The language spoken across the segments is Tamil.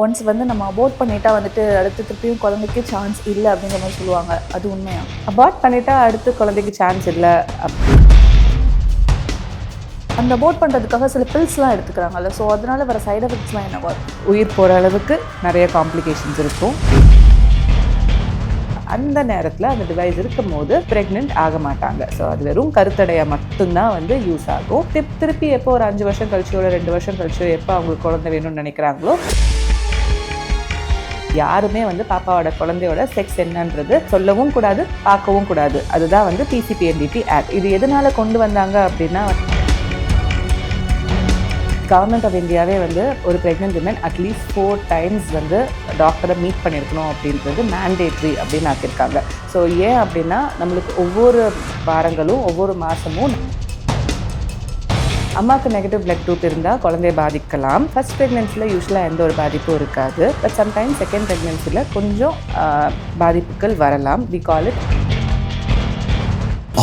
ஒன்ஸ் வந்து நம்ம அபோர்ட் பண்ணிட்டா வந்துட்டு அடுத்து திருப்பியும் குழந்தைக்கு சான்ஸ் இல்லை அப்படிங்கிற மாதிரி சொல்லுவாங்க. அது உண்மையா? அபார்ட் பண்ணிட்டா அடுத்து குழந்தைக்கு சான்ஸ் இல்லை அப்படி அந்த அபோர்ட் பண்ணுறதுக்காக சில பில்ஸ்லாம் எடுத்துக்கிறாங்கல்ல. ஸோ அதனால வர சைடு எஃபெக்ட்ஸ்லாம் என்னவா? உயிர் போகிற அளவுக்கு நிறைய காம்ப்ளிகேஷன்ஸ் இருக்கும். அந்த நேரத்தில் அந்த டிவைஸ் இருக்கும் போது ப்ரெக்னென்ட் ஆக மாட்டாங்க. ஸோ அது வெறும் கருத்தடையை மட்டும்தான் வந்து யூஸ் ஆகும். திருப்பி எப்போ ஒரு அஞ்சு வருஷம் கழிச்சோ ரெண்டு வருஷம் கழிச்சோ எப்போ அவங்களுக்கு குழந்தை வேணும்னு நினைக்கிறாங்களோ யாருமே வந்து பாப்பாவோட குழந்தையோட செக்ஸ் என்னன்றது சொல்லவும் கூடாது பார்க்கவும் கூடாது. அதுதான் வந்து பிசிபிஎன்டிடி ஆக்ட் இது எதனால கொண்டு வந்தாங்க அப்படின்னா கவர்மெண்ட் ஆஃப் இந்தியாவே வந்து ஒரு pregnant women at least four times வந்து டாக்டரை மீட் பண்ணியிருக்கணும் அப்படின்றது மேண்டேட்ரி அப்படின்னு ஆக்கியிருக்காங்க. ஸோ ஏன் அப்படின்னா நம்மளுக்கு ஒவ்வொரு வாரங்களும் ஒவ்வொரு மாதமும் அம்மாவுக்கு நெகட்டிவ் பிளட் குரூப் இருந்தால் குழந்தைய பாதிக்கலாம். ஃபர்ஸ்ட் ப்ரெக்னென்சியில் யூஸ்வலாக எந்த ஒரு பாதிப்பும் இருக்காது. பட் சம்டைம்ஸ் செகண்ட் ப்ரெக்னென்சியில் கொஞ்சம் பாதிப்புகள் வரலாம். We call it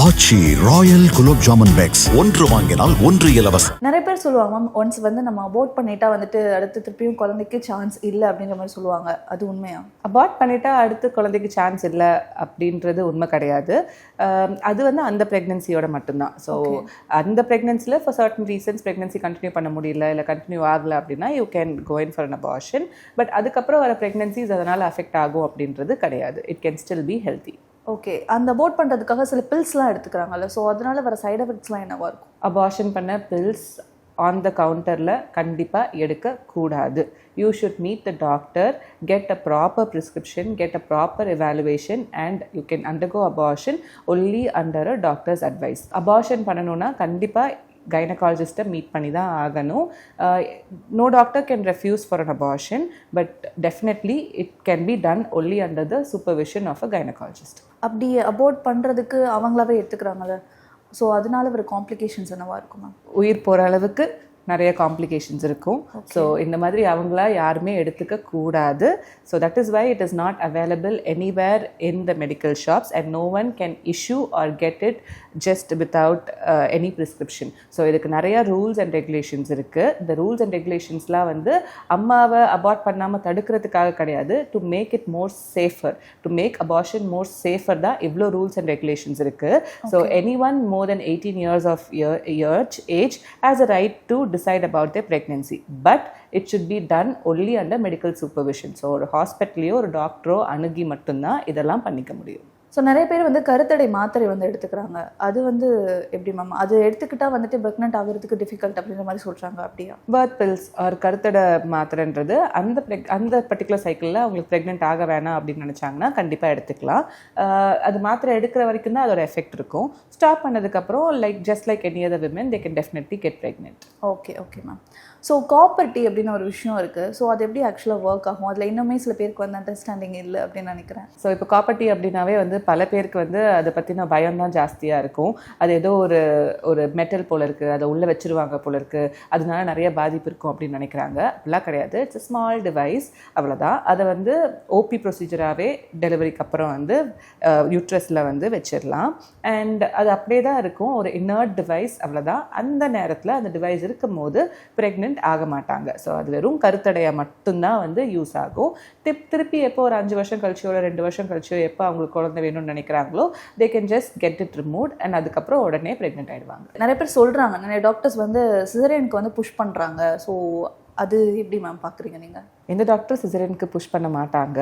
Aachi royal gulab jamun packs. ஒன்று வாங்கினால் ஒன்று இலவசம். நிறைய பேர் சொல்லுவாங்க மேம் ஒன்ஸ் வந்து நம்ம அபோர்ட் பண்ணிட்டா வந்துட்டு அடுத்து திருப்பியும் குழந்தைக்கு சான்ஸ் இல்லை அப்படிங்கிற மாதிரி சொல்லுவாங்க. அது உண்மையா? அபார்ட் பண்ணிட்டா அடுத்து குழந்தைக்கு சான்ஸ் இல்லை அப்படின்றது உண்மை கிடையாது. அது வந்து அந்த ப்ரெக்னென்சியோட மட்டும்தான். ஸோ அந்த ப்ரெக்னென்சியில் for certain reasons pregnancy continue பண்ண முடியல இல்லை கண்டினியூ ஆகலை அப்படின்னா you can go in for an abortion but அதுக்கப்புறம் வர ப்ரெக்னென்சிஸ் அதனால் அஃபெக்ட் ஆகும் அப்படின்றது கிடையாது. It can still be healthy okay அந்த அபோர்ட் பண்ணுறதுக்காக சில பில்ஸ்லாம் எடுத்துக்கிறாங்கல்ல ஸோ அதனால வர சைடு எஃபெக்ட்ஸ்லாம் என்னவாக இருக்கும்? அபார்ஷன் பண்ண பில்ஸ் ஆன் த கவுண்டரில் கண்டிப்பாக எடுக்கக்கூடாது you should meet the doctor get a proper prescription get a proper evaluation and you can undergo abortion only under a doctor's advice abortion பண்ணணும்னா கண்டிப்பாக கைனகாலஜிஸ்ட்டை மீட் பண்ணி தான் ஆகணும் no doctor can refuse for an abortion but definitely it can be done only under the supervision of a gynaecologist அப்படி அபோர்ட் பண்ணுறதுக்கு அவங்களாவே எடுத்துக்கிறாங்கல்ல. ஸோ அதனால வர காம்ப்ளிகேஷன்ஸ் என்னவா இருக்கும் மேம் உயிர் போகிற அளவுக்கு நிறைய காம்ப்ளிகேஷன்ஸ் இருக்கும். ஸோ இந்த மாதிரி அவங்களா யாருமே எடுத்துக்க கூடாது. So that is why it is not available anywhere in the medical shops and no one can issue or get it just without any prescription so இதுக்கு நிறைய ரூல்ஸ் அண்ட் ரெகுலேஷன்ஸ் இருக்குது இந்த ரூல்ஸ் அண்ட் ரெகுலேஷன்ஸ்லாம் வந்து அம்மாவை அபார்ட் பண்ணாமல் தடுக்கிறதுக்காக கிடையாது. To make it more safer to make abortion more safer தான் இவ்வளோ ரூல்ஸ் அண்ட் ரெகுலேஷன்ஸ் இருக்குது so any one more than eighteen years of years age has a right to decide about their pregnancy. But it should be done only under medical supervision so ஒரு ஹாஸ்பிட்டலையோ ஒரு டாக்டரோ அணுகி மட்டும்தான் இதெல்லாம் பண்ணிக்க முடியும். ஸோ நிறைய பேர் வந்து கருத்தடை மாத்திரை வந்து எடுத்துக்கிறாங்க. அது வந்து எப்படி மேம் அது எடுத்துக்கிட்டா வந்துட்டு ப்ரெக்னென்ட் ஆகிறதுக்கு டிஃபிகல்ட் அப்படின்ற மாதிரி சொல்கிறாங்க அப்படியா? பர்த் பில்ஸ் ஒரு கருத்தடை மாத்திரைன்றது அந்த preg- அந்த பர்டிகுலர் சைக்கிளில் அவங்களுக்கு ப்ரெக்னென்ட் ஆக வேணாம் அப்படின்னு நினச்சாங்கன்னா கண்டிப்பாக எடுத்துக்கலாம். அது மாத்திரை எடுக்கிற வரைக்கும் தான் அதோட எஃபெக்ட் இருக்கும். ஸ்டாப் பண்ணதுக்கப்புறம் like just like any other women they can definitely get pregnant okay okay ma'am so copper T அப்படின்னு ஒரு விஷயம் இருக்குது ஸோ அது எப்படி ஆக்சுவலாக ஒர்க் ஆகும்? அதில் இன்னுமே சில பேருக்கு வந்து அண்டர்ஸ்டாண்டிங் இல்லை அப்படின்னு நினைக்கிறேன். ஸோ இப்போ காப்பர்ட்டி அப்படின்னாவே வந்து பல பேருக்கு வந்து அதை பற்றின பயம் தான் ஜாஸ்தியாக இருக்கும். அது ஏதோ ஒரு ஒரு மெட்டல் போல் இருக்குது அதை உள்ளே வச்சிருவாங்க போல் இருக்குது அதனால நிறைய பாதிப்பு இருக்கும் அப்படின்னு நினைக்கிறாங்க. அப்படிலாம் கிடையாது. இட்ஸ் ஸ்மால் டிவைஸ் அவ்வளோதான் அதை வந்து ஓபி ப்ரொசீஜராகவே டெலிவரிக்கு அப்புறம் வந்து யூட்ரஸில் வந்து வச்சிடலாம் அண்ட் அது அப்படியே தான் இருக்கும். ஒரு இன்னர்ட் டிவைஸ் அவ்வளோதான் அந்த நேரத்தில் அந்த டிவைஸ் இருக்கும் போது ப்ரெக்னென்ட் ஆக மாட்டாங்க ஸோ அது வெறும் கருத்தடையை மட்டும்தான் வந்து யூஸ் ஆகும். திப் திருப்பி எப்போ ஒரு அஞ்சு வருஷம் கழிச்சோ இல்லை ரெண்டு வருஷம் கழிச்சோ எப்போ அவங்களுக்கு குழந்தை வேணும்னு நினைக்கிறாங்களோ they can just get it remove and அதுக்கப்புறம் உடனே ப்ரெக்னென்ட் ஆயிடுவாங்க. நிறைய பேர் சொல்கிறாங்க நிறைய டாக்டர்ஸ் வந்து சிசரியனுக்கு வந்து புஷ் பண்ணுறாங்க ஸோ அது எப்படி மேம் பார்க்குறீங்க நீங்கள் எந்த டாக்டர் சிசரியனுக்கு புஷ் பண்ண மாட்டாங்க.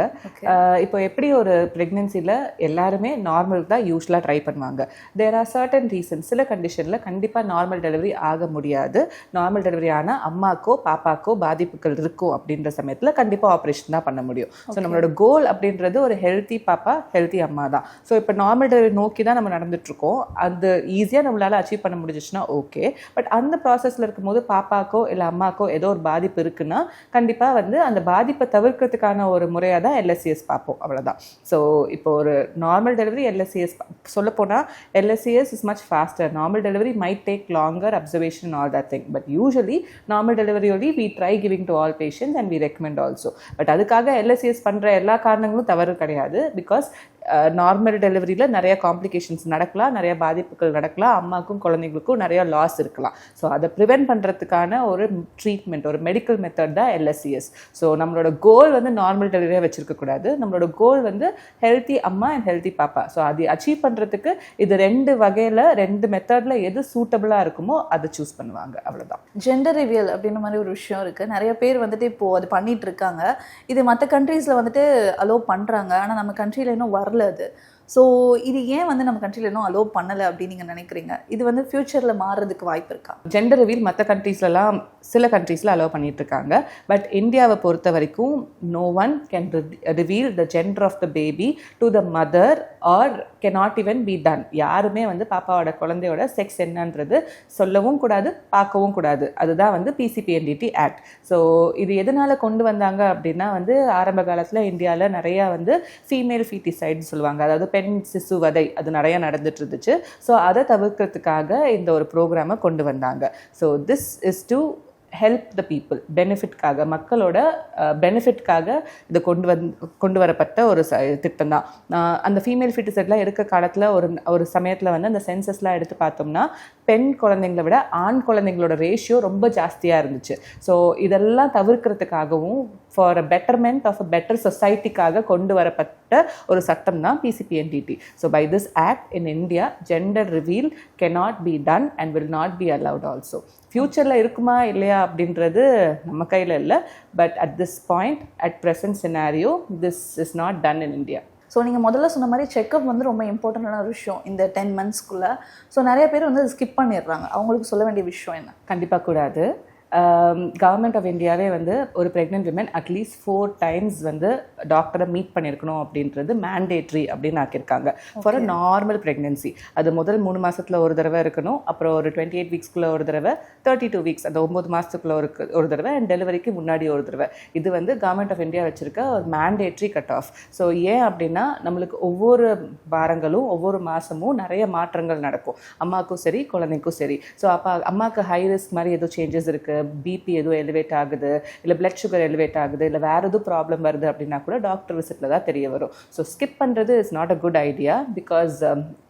இப்போ எப்படி ஒரு ப்ரெக்னென்சியில் எல்லாருமே நார்மல் தான் யூஸ்வலாக ட்ரை பண்ணுவாங்க. தேர் ஆர் சர்டன் ரீசன்ஸ் சில கண்டிஷனில் கண்டிப்பாக நார்மல் டெலிவரி ஆக முடியாது. நார்மல் டெலிவரி ஆனால் அம்மாக்கோ பாப்பாக்கோ பாதிப்புகள் இருக்கும் அப்படின்ற சமயத்தில் கண்டிப்பாக ஆப்ரேஷன் தான் பண்ண முடியும். ஸோ நம்மளோட கோல் அப்படின்றது ஒரு ஹெல்த்தி பாப்பா ஹெல்த்தி அம்மா தான். ஸோ இப்போ நார்மல் டெலிவரி நோக்கி தான் நம்ம நடந்துட்டு இருக்கோம் அது ஈஸியாக நம்மளால அச்சீவ் பண்ண முடிஞ்சிச்சுன்னா ஓகே பட் அந்த ப்ராசஸில் இருக்கும்போது பாப்பாக்கோ இல்லை அம்மாக்கோ ஏதோ ஒரு பாதிப்பு இருக்குன்னா கண்டிப்பாக வந்து அந்த பாதிப்பை தவிர்க்கிறதுக்கான ஒரு முறையாக தான் எல்எஸ்சிஎஸ் பார்ப்போம். அவ்வளோதான் ஸோ இப்போ ஒரு நார்மல் டெலிவரி எல்எஸ்சிஎஸ் சொல்லப்போனால் LSCS is much faster normal delivery might take longer observation all that thing but usually normal delivery only we try giving to all patients and we recommend also but அதுக்காக எல்எஸ்சிஎஸ் பண்ணுற எல்லா காரணங்களும் தவறு கிடையாது. பிகாஸ் நார்மல் டெலிவரியில் நிறைய காம்ப்ளிகேஷன்ஸ் நடக்கலாம் நிறைய பாதிப்புகள் நடக்கலாம் அம்மாக்கும் குழந்தைங்களுக்கும் நிறைய லாஸ் இருக்கலாம். ஸோ அதை ப்ரிவென்ட் பண்ணுறதுக்கான ஒரு ட்ரீட்மெண்ட் ஒரு மெடிக்கல் மெத்தட் தான் எல்எஸ்சிஎஸ் ஸோ ஸோ நம்மளோட கோல் வந்து நார்மல் டெலிவரியாக வச்சுருக்கக்கூடாது நம்மளோட கோல் வந்து ஹெல்த்தி அம்மா அண்ட் ஹெல்த்தி பாப்பா. ஸோ அது அச்சீவ் பண்ணுறதுக்கு இது ரெண்டு வகையில் ரெண்டு மெத்தடில் எது சூட்டபிளாக இருக்குமோ அதை சூஸ் பண்ணுவாங்க. அவ்வளோதான் ஜெண்டர் ரிவியல் அப்படின்ற மாதிரி ஒரு விஷயம் இருக்குது நிறைய பேர் வந்துட்டு இப்போது அது பண்ணிகிட்டு இருக்காங்க. இது மற்ற கண்ட்ரீஸில் வந்துட்டு அலோவ் பண்ணுறாங்க ஆனால் நம்ம கண்ட்ரியில் இன்னும் வரல அது. ஸோ இது ஏன் வந்து நம்ம கண்ட்ரியில் இன்னும் அலோவ் பண்ணலை அப்படின்னு நீங்கள் நினைக்கிறீங்க? இது வந்து ஃப்யூச்சரில் மாறுறதுக்கு வாய்ப்பு இருக்கா? ஜெண்டர் ரிவீல் மற்ற கண்ட்ரீஸ்லலாம் சில கண்ட்ரீஸில் அலோவ் பண்ணிட்டு இருக்காங்க. பட் இந்தியாவை பொறுத்த வரைக்கும் no one can reveal the gender of the baby to the mother or can not even be done யாருமே வந்து பாப்பாவோட குழந்தையோட செக்ஸ் என்னன்றது சொல்லவும் கூடாது பார்க்கவும் கூடாது. அதுதான் வந்து பிசிபிஎன்டிடி ஆக்ட் ஸோ இது எதனால கொண்டு வந்தாங்க அப்படின்னா வந்து ஆரம்ப காலத்தில் இந்தியாவில் நிறையா வந்து ஃபீமேல் ஃபீட்டிசைட்னு சொல்லுவாங்க. அதாவது பெண் சிசு வதை அது நிறையா நடந்துட்டு இருந்துச்சு ஸோ அதை தவிர்க்கிறதுக்காக இந்த ஒரு ப்ரோக்ராமை கொண்டு வந்தாங்க. So this is to help the people பெனிஃபிட்காக மக்களோட பெனிஃபிட்காக இதை கொண்டு வந் கொண்டு வரப்பட்ட ஒரு ச திட்டம் தான். அந்த ஃபீமேல் ஃபிட்டிசைட்லாம் இருக்க காலத்தில் ஒரு ஒரு சமயத்தில் வந்து அந்த சென்சஸ்லாம் எடுத்து பார்த்தோம்னா பெண் குழந்தைங்களை விட ஆண் குழந்தைங்களோட ரேஷியோ ரொம்ப ஜாஸ்தியாக இருந்துச்சு. ஸோ இதெல்லாம் தவிர்க்கிறதுக்காகவும் for a betterment of a better சொசைட்டிக்காக கொண்டு வரப்பட்ட ஒரு சட்டம் தான் PCPNDT so by this act in India gender reveal cannot be done and will not be allowed also ஃப்யூச்சரில் இருக்குமா இல்லையா அப்படின்றது நம்ம கையில் இல்லை. But at this point at present scenario this is not done in India so நீங்கள் முதல்ல சொன்ன மாதிரி செக்அப் வந்து ரொம்ப இம்பார்ட்டண்டான ஒரு விஷயம் இந்த டென் மந்த்ஸ்க்குள்ளே ஸோ நிறைய பேர் வந்து ஸ்கிப் பண்ணிடுறாங்க. அவங்களுக்கு சொல்ல வேண்டிய விஷயம் என்ன? கண்டிப்பாக கூடாது. கவர்மெண்ட் ஆஃப் இந்தியாவே வந்து ஒரு pregnant women at least four times வந்து டாக்டரை மீட் பண்ணியிருக்கணும் அப்படின்றது மேண்டேட்ரி அப்படின்னு ஆக்கியிருக்காங்க. ஃபார் அ நார்மல் ப்ரெக்னென்சி அது முதல் மூணு மாசத்துல ஒரு தடவை இருக்கணும். அப்புறம் ஒரு டுவெண்ட்டி எயிட் வீக்ஸ்க்குள்ள ஒரு தடவை தேர்ட்டி டூ வீக்ஸ் அந்த ஒம்பது மாதத்துக்குள்ள ஒரு ஒரு தடவை அண்ட் டெலிவரிக்கு முன்னாடி ஒரு தடவை. இது வந்து கவர்மெண்ட் ஆஃப் இந்தியா வச்சிருக்க ஒரு மேண்டேட்ரி கட் ஆஃப் ஸோ ஏன் அப்படின்னா நம்மளுக்கு ஒவ்வொரு வாரங்களும் ஒவ்வொரு மாதமும் நிறைய மாற்றங்கள் நடக்கும். அம்மாவுக்கும் சரி குழந்தைக்கும் சரி. ஸோ அப்போ அம்மாவுக்கு ஹை ரிஸ்க் மாதிரி ஏதோ சேஞ்சஸ் இருக்குது பிபி எதுவும் எலிவேட் ஆகுது இல்லை பிளட் சுகர் எலிவேட் ஆகுது இல்லை வேறு எதுவும் ப்ராப்ளம் வருது அப்படின்னா கூட டாக்டர் விசிட்டில் தான் தெரிய வரும். ஸோ ஸ்கிப் பண்ணுறது is not a good idea because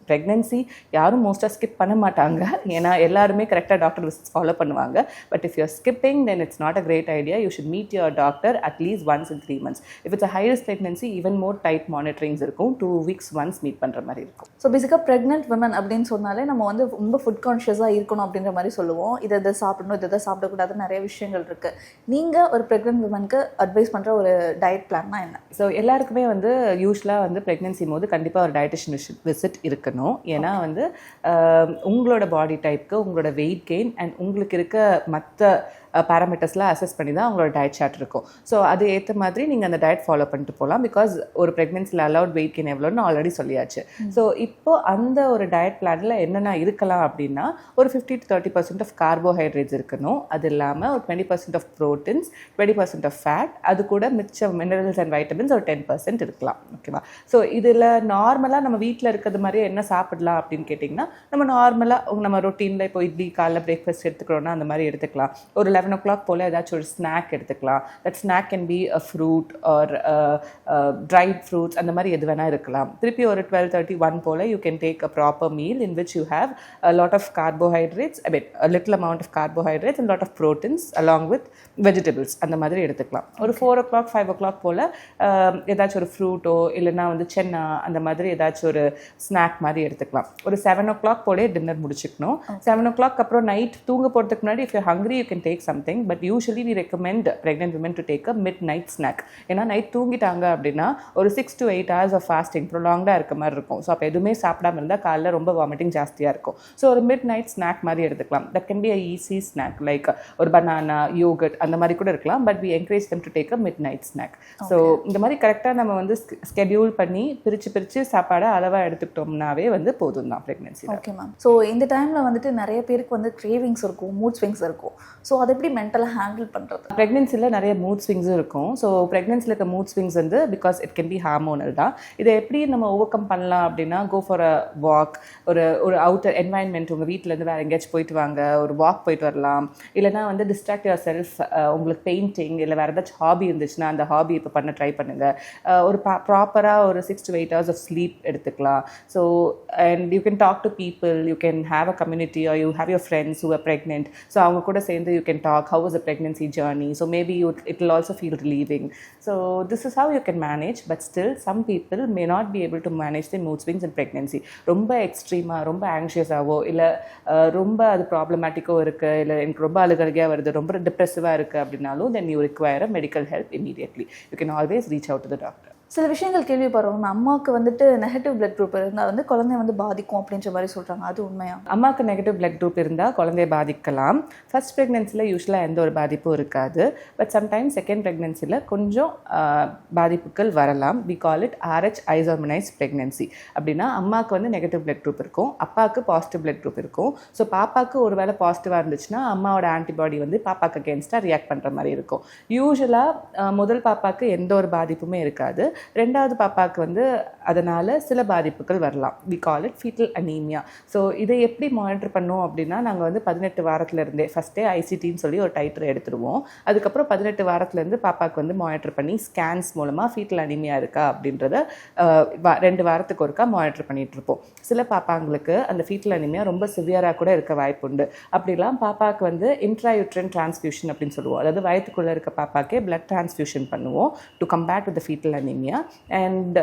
pregnancy யாரும் மோஸ்ட்டாக ஸ்கிப் பண்ண மாட்டாங்க. ஏன்னா எல்லாருமே கரெக்டாக டாக்டர் விசிட்ஸ் ஃபாலோ பண்ணுவாங்க. But if you're skipping then it's not a great idea you should meet your doctor at least once in three months if it's highest pregnancy even more tight monitorings இருக்கும். டூ வீக்ஸ் ஒன்ஸ் மீட் பண்ணுற மாதிரி இருக்கும். ஸோ பேசிக்காக ப்ரெக்னென்ட் விமன் அப்படின்னு சொன்னாலே நம்ம வந்து ரொம்ப ஃபுட் கான்ஷியஸாக இருக்கணும் அப்படின்ற மாதிரி சொல்லுவோம். இதை இதை சாப்பிடணும் இதை இதை சாப்பிடக்கூடாது நிறைய விஷயங்கள் இருக்குது நீங்கள் ஒரு ப்ரெக்னென்ட் விமனுக்கு அட்வைஸ் பண்ணுற ஒரு டயட் பிளான்னா என்ன? ஸோ எல்லாருக்குமே வந்து யூஸ்வலாக வந்து ப்ரெக்னென்சி போது கண்டிப்பாக ஒரு டயட்டிஷியன் விசிட் இருக்கணும். ஏன்னா வந்து உங்களோட பாடி டைப்க்கு உங்களோட வெயிட் கெயின் அண்ட் உங்களுக்கு இருக்க மற்ற பேராமீட்டர்ஸ்லாம் அசஸ் பண்ணி தான் உங்களோட டயட் சார்ட் இருக்கும். ஸோ அது ஏற்ற மாதிரி நீங்கள் அந்த டயட் ஃபாலோ பண்ணிட்டு போகலாம் பிகாஸ் ஒரு ப்ரெக்னென்சியில் அலவுட் வெயிட் கெயின் எவ்வளோன்னு ஆல்ரெடி சொல்லியாச்சு. ஸோ இப்போ அந்த ஒரு டயட் பிளானில் என்னென்ன இருக்கலாம் அப்படின்னா ஒரு fifty to thirty percent of carbohydrates இருக்கணும். அது இல்லாமல் ஒரு twenty percent of proteins twenty percent of fat அது கூட மிச்சம் மினரல்ஸ் அண்ட் வைட்டமின்ஸ் ஒரு டென் பர்சன்ட் இருக்கலாம். ஓகேவா ஸோ இதில் நார்மலாக நம்ம வீட்டில் இருக்கிறது மாதிரி என்ன சாப்பிடலாம் அப்படின்னு கேட்டிங்கன்னா நம்ம நார்மலாக நம்ம ரொட்டீனில் இப்போ இட்லி காலைல பிரேக்ஃபாஸ்ட் எடுத்துக்கிறோன்னா அந்த மாதிரி எடுத்துக்கலாம். ஒரு லெவன் ஓ கிளாக் போல் ஏதாச்சும் ஒரு ஸ்நாக் எடுத்துக்கலாம். That snack can be a fruit or dried fruits அந்த மாதிரி எது வேணால் இருக்கலாம். திருப்பி ஒரு twelve thirty one pole you can take a proper meal in which you have lot of carbohydrates I mean little amount of carbohydrates and lot of proteins along with vegetables அந்த மாதிரி எடுத்துக்கலாம். ஒரு four o'clock five o'clock போல் ஏதாச்சும் ஒரு ஃப்ரூட்டோ இல்லைன்னா வந்து சென்னா அந்த மாதிரி ஏதாச்சும் ஒரு ஸ்நாக் மாதிரி எடுத்துக்கலாம். ஒரு செவன் ஓ கிளாக் போலே டின்னர் முடிச்சுக்கணும். செவன் ஓ கிளாக் அப்புறம் நைட் தூங்க போகிறதுக்கு முன்னாடி if you hungry you can take something but usually we recommend pregnant women to take a midnight snack ஏன்னா நைட் தூங்கிட்டாங்க அப்படின்னா ஒரு six to eight hours of fasting ப்ரொலாங்டாக இருக்க மாதிரி இருக்கும். ஸோ அப்போ எதுவுமே சாப்பிடாம இருந்தால் காலைல ரொம்ப வாமிட்டிங் ஜாஸ்தியாக இருக்கும். ஸோ ஒரு மிட் நைட் ஸ்நாக் மாதிரி எடுத்துக்கலாம். That can be a easy snack like ஒரு பனானா யோகட் அந்த மாதிரி கூட இருக்கலாம். But we encourage them to take a midnight snack so இந்த மாதிரி கரெக்டாக நம்ம வந்து ஸ்கெடியூல் பண்ணி பிரித்து பிரித்து சாப்பாடை அளவாக எடுத்துக்கிட்டோம்னாவே வந்து போதும் தான் ப்ரெக்னென்சி ஓகே மேம் ஸோ இந்த டைமில் வந்துட்டு நிறைய பேருக்கு வந்து கிரேவிங்ஸ் இருக்கும் மூட் ஸ்விங்ஸ் இருக்கும். ஸோ அதை எப்படி மென்டலாக ஹேண்டில் பண்ணுறது ப்ரெக்னென்சியில் நிறைய மூட் ஸ்விங்ஸும் இருக்கும். ஸோ ப்ரெக்னென்சியில் இருக்க மூட் ஸ்விங்ஸ் வந்து because it can be hormonal தான். இதை எப்படி நம்ம ஓவர் கம் பண்ணலாம் அப்படின்னா கோ ஃபார் அ வாக் ஒரு ஒரு அவுட்டர் என்வாயன்மெண்ட் உங்கள் வீட்டிலேருந்து வேறு எங்கேயாச்சும் போயிட்டு வாங்க ஒரு வாக் போயிட்டு வரலாம். இல்லைனா வந்து டிஸ்ட்ராக்ட் யுவர் செல்ஃப் உங்களுக்கு பெயிண்டிங் இல்லை வேறு ஏதாச்சும் ஹாபி இருந்துச்சுன்னா அந்த ஹாபி இப்போ பண்ண ட்ரை பண்ணுங்கள் ஒரு ப்ராப்பராக ஒரு six to eight hours of sleep எடுத்துக்கலாம். So and you can talk to people you can have a community or you have your friends who are pregnant so அவங்க கூட சேர்ந்து you can talk how was the pregnancy journey so maybe you, it'll also feel relieving so this is how you can manage but still some people may not be able to manage their mood swings in pregnancy ரொம்ப எக்ஸ்ட்ரீமாக ரொம்ப ஆங்ஷியஸாவோ இல்லை ரொம்ப அது ப்ராப்ளமேட்டிக்கோ இருக்குது இல்லை எனக்கு ரொம்ப அழுகழுகையாக வருது ரொம்ப டிப்ரெசிவாக இருக்குது அப்படின்னாலும் then you require a medical help immediately you can always reach out to the doctor சில விஷயங்கள் கேள்விப்படுறோம். அம்மாவுக்கு வந்துட்டு நெகட்டிவ் பிளட் குரூப் இருந்தால் வந்து குழந்தைய வந்து பாதிக்கும் அப்படின்ற மாதிரி சொல்கிறாங்க அது உண்மையா? அம்மாவுக்கு நெகட்டிவ் பிளட் குரூப் இருந்தால் குழந்தைய பாதிக்கலாம். ஃபர்ஸ்ட் ப்ரெக்னென்சியில் யூஸ்வலாக எந்த ஒரு பாதிப்பும் இருக்காது. பட் சம்டைம்ஸ் செகண்ட் ப்ரெக்னென்சியில் கொஞ்சம் பாதிப்புகள் வரலாம். We call it Rh isoimmunised pregnancy அப்படின்னா அம்மாவுக்கு வந்து நெகட்டிவ் பிளட் குரூப் இருக்கும். அப்பாவுக்கு பாசிட்டிவ் பிளட் குரூப் இருக்கும். ஸோ பாப்பாவுக்கு ஒரு வேளை பாசிட்டிவாக இருந்துச்சுன்னா அம்மாவோட ஆன்டிபாடி வந்து பாப்பாக்கு அகேன்ஸ்டாக ரியாக்ட் பண்ணுற மாதிரி இருக்கும். யூஸ்வலாக முதல் பாப்பாவுக்கு எந்த ஒரு பாதிப்புமே இருக்காது. ரெண்டாவது பாப்பாவுக்கு வந்து அதனால் சில பாதிப்புகள் வரலாம். We call it foetal anaemia so இதை எப்படி மானிட்டர் பண்ணோம் அப்படின்னா நாங்கள் வந்து பதினெட்டு வாரத்துலேருந்தே ஃபஸ்ட்டே ஐசிடின்னு சொல்லி ஒரு டைட்டர் எடுத்துருவோம். அதுக்கப்புறம் பதினெட்டு வாரத்துலேருந்து பாப்பாவுக்கு வந்து மானிட்டர் பண்ணி ஸ்கேன்ஸ் மூலமாக ஃபீட்டல் அனீமியா இருக்கா அப்படின்றத ரெண்டு வாரத்துக்கு ஒருக்கா மானிட்டர் பண்ணிகிட்ருப்போம் சில பாப்பாங்களுக்கு அந்த ஃபீட்டல் அனிமியா ரொம்ப சிவியராக கூட இருக்க வாய்ப்புண்டு அப்படிலாம் பாப்பாவுக்கு வந்து இன்ட்ராயூட்ரன் டிரான்ஸ்ஃபியூஷன் அப்படின்னு சொல்லுவோம். அதாவது வயத்துக்குள்ளே இருக்க பாப்பாக்கே பிளட் டிரான்ஸ்ஃபியூஷன் பண்ணுவோம் to combat with foetal anaemia and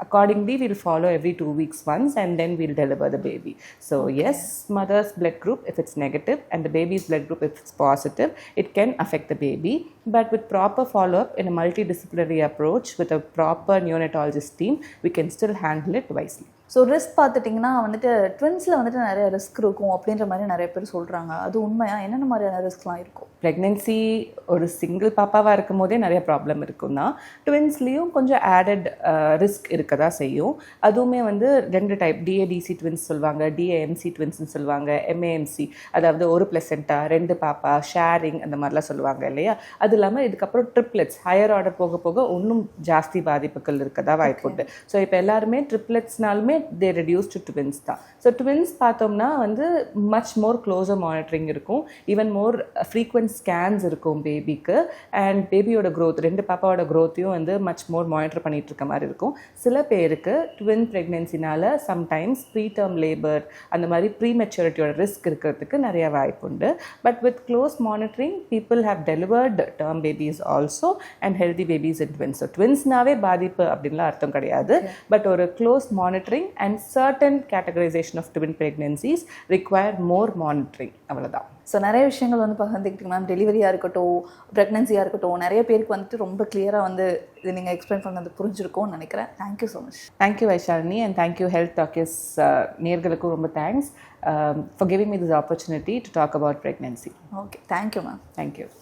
accordingly we'll follow every two weeks once and then we'll deliver the baby. So yes mother's blood group if it's negative and the baby's blood group if it's positive it can affect the baby. But with proper follow-up in a multidisciplinary approach with a proper neonatologist team we can still handle it wisely so risk பார்த்துட்டிங்கன்னா வந்துட்டு ட்வின்ஸில் வந்துட்டு நிறைய ரிஸ்க் இருக்கும் அப்படின்ற மாதிரி நிறைய பேர் சொல்கிறாங்க அது உண்மையா? என்னென்ன மாதிரியான ரிஸ்க்லாம் இருக்கும்? ப்ரெக்னென்சி ஒரு சிங்கிள் பாப்பாவாக இருக்கும் போதே நிறைய ப்ராப்ளம் இருக்கும் தான் ட்வின்ஸ்லேயும் கொஞ்சம் ஆடட் ரிஸ்க் இருக்க தான் செய்யும். அதுவுமே வந்து ரெண்டு டைப் டிஏடிசி ட்வின்ஸ் சொல்லுவாங்க டிஏஎம்சி ட்வின்ஸ்னு சொல்லுவாங்க எம்ஏஎம்சி அதாவது ஒரு பிளசென்டா ரெண்டு பாப்பா ஷேரிங் அந்த மாதிரிலாம் சொல்லுவாங்க இல்லையா? அது இல்லாமல் இதுக்கப்புறம் ட்ரிப்ளெட்ஸ் ஹையர் ஆர்டர் போக போக இன்னும் ஜாஸ்தி பாதிப்புகள் இருக்கதா வாய்ப்புண்டு. ஸோ இப்போ எல்லாருமே ட்ரிப்ளெட்ஸ்னாலுமே தே ரெடியூஸ் டு ட்வின்ஸ் தான். ஸோ ட்வின்ஸ் பார்த்தோம்னா வந்து மச் மோர் க்ளோஸர் மானிட்டரிங் இருக்கும். ஈவன் மோர் ஃப்ரீக்வெண்ட் ஸ்கேன்ஸ் இருக்கும் பேபிக்கு அண்ட் பேபியோட growth ரெண்டு பாப்பாவோட க்ரோத்தையும் வந்து மச் மோர் மானிட்டர் பண்ணிட்டு இருக்க மாதிரி இருக்கும். சில பேருக்கு ட்வின் ப்ரெக்னென்சினால சம்டைம்ஸ் ப்ரீ டேர்ம் லேபர் அந்த மாதிரி ப்ரீ மெச்சூரிட்டியோட ரிஸ்க் இருக்கிறதுக்கு நிறைய வாய்ப்புண்டு but with close monitoring people have delivered term babies also and healthy babies in twins so ட்வின்ஸ்னாவே பாதிப்பு அப்படின்லாம் அர்த்தம் கிடையாது. பட் ஒரு close monitoring and certain categorisation of twin pregnancies require more monitoring அவ்வளோதான் ஸோ நிறைய விஷயங்கள் வந்து பகிர்ந்துக்கிட்டீங்க மேம் டெலிவரியாக இருக்கட்டும் ப்ரெக்னன்சியாக இருக்கட்டும் நிறைய பேருக்கு வந்துட்டு ரொம்ப கிளியராக வந்து இது நீங்கள் எக்ஸ்பிளைன் பண்ணது புரிஞ்சிருக்கும்னு நினைக்கிறேன். Thank you so much thank you Vaishalini and thank you health talkies நேர்களுக்கும் ரொம்ப thanks for giving me this opportunity to talk about pregnancy okay thank you ma'am thank you